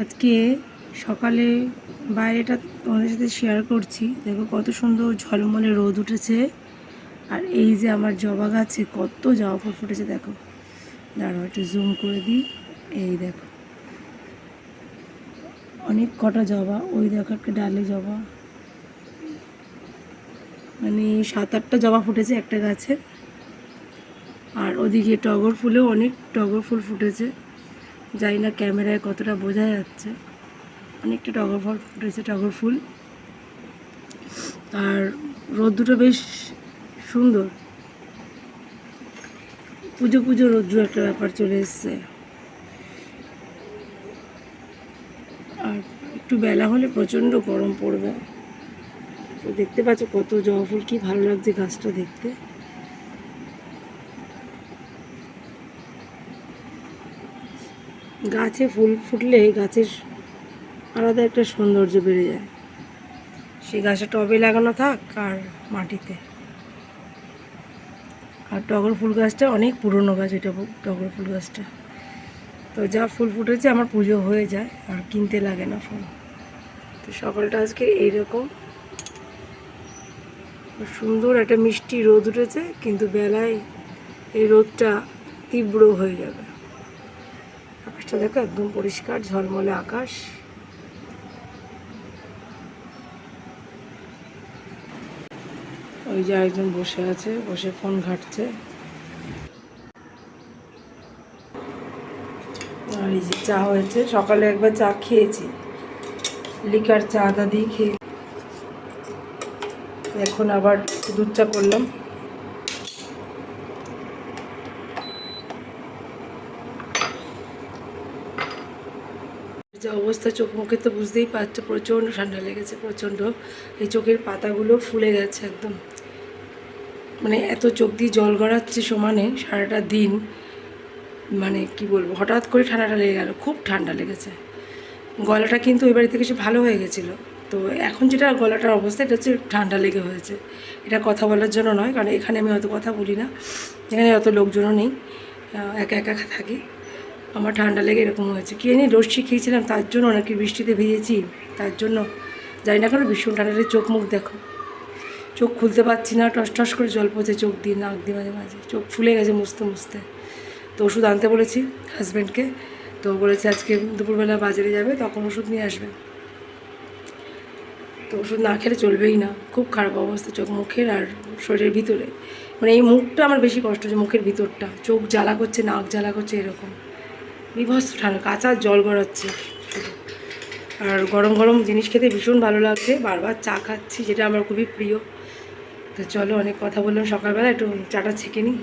আজকে সকালে বাইরেটা তোমাদের সাথে শেয়ার করছি। দেখো কত সুন্দর ঝলমলে রোদ উঠেছে। আর এই যে আমার জবা গাছে কত জবা ফুল ফুটেছে, দেখো। দাঁড়াও, একটু জুম করে দিই। এই দেখো। অনেক কটা জবা, ওই দেখো একটা ডালে জবা। মানে সাত আটটা জবা ফুটেছে একটা গাছে। আর ওদিকে টগর ফুলেও অনেক টগর ফুল ফুটেছে। জানি না ক্যামেরায় কতটা বোঝা যাচ্ছে। অনেকটা টগর ফল ফুটেছে টগর ফুল। আর রোদ্দুটা বেশ সুন্দর। পুজো পুজো রৌদ্র একটা ব্যাপার চলে এসছে। আর একটু বেলা হলে প্রচণ্ড গরম পড়বে। তো দেখতে পাচ্ছ কত জবা ফুল, কি ভালো লাগছে গাছটা দেখতে। গাছে ফুল ফুটলে গাছের আলাদা একটা সৌন্দর্য বেড়ে যায়। সেই গাছটা টবে লাগানো থাক আর মাটিতে। আর টগর ফুল গাছটা অনেক পুরনো গাছ, এটা টগর ফুল গাছটা। তো যা ফুল ফুটেছে, আমার পুজো হয়ে যায়, আর কিনতে লাগে না ফুল। তো সকালটা আজকে এইরকম। সুন্দর একটা মিষ্টি রোদ উঠেছে, কিন্তু বেলায় এই রোদটা তীব্র হয়ে যাবে। আকাশটা দেখো, একদম পরিষ্কার, ঝলমলে আকাশ। ওই যে একজন বসে আছে, বসে ফোন ঘাটছে। আর এই যে চা হয়েছে, সকালে একবার চা খেয়েছি। লিকার চা আদা দিয়ে খেয়ে। এখন আবার দুধ চা করলাম। যা অবস্থা, চোখ মুখে তো বুঝতেই পারছ, প্রচণ্ড ঠান্ডা লেগেছে, প্রচণ্ড। এই চোখের পাতাগুলো ফুলে গেছে একদম। মানে এত চোখ দিয়ে জল গড়াচ্ছে সমানে সারাটা দিন। মানে কি বলব, হঠাৎ করে ঠান্ডাটা লেগে গেল, খুব ঠান্ডা লেগেছে। গলাটা কিন্তু ওই বাড়ি থেকে এসে ভালো হয়ে গেছিল। তো এখন যেটা গলাটার অবস্থা, এটা হচ্ছে ঠান্ডা লেগে হয়েছে। এটা কথা বলার জন্য নয়, কারণ এখানে আমি অত কথা বলি না। এখানে অত লোকজনও নেই। একা একা থাকি। আমার ঠান্ডা লেগে এরকম হয়েছে। কি জানি লস্যি খেয়েছিলাম, তার জন্য নাকি বৃষ্টিতে ভিজেছি, তার জন্য জানি না কেন ভীষণ ঠান্ডা লেগে চোখ মুখ দেখো। চোখ খুলতে পারছি না, টস টস করে জল পড়ছে, চোখ দিয়ে নাক দিয়ে মাঝে মাঝে, চোখ ফুলে গেছে মুছতে মুছতে। তো ওষুধ আনতে বলেছি হাজব্যান্ডকে তো বলেছে আজকে দুপুরবেলা বাজারে যাবে, তখন ওষুধ নিয়ে আসবে। তো ওষুধ না খেলে চলবেই না, খুব খারাপ অবস্থা চোখ মুখের আর শরীরের ভিতরে। মানে এই মুখটা আমার বেশি কষ্ট হচ্ছে মুখের ভিতরটা, চোখ জ্বালা করছে, নাক জ্বালা করছে, এরকম। বিভৎস ঠান্ডা কাঁচা জল গড়াচ্ছে। আর গরম গরম জিনিস খেতে ভীষণ ভালো লাগছে। বারবার চা খাচ্ছি, যেটা আমার খুবই প্রিয়। তো চলো অনেক কথা বললাম সকালবেলা, একটু চাটা ছেঁকে নিই।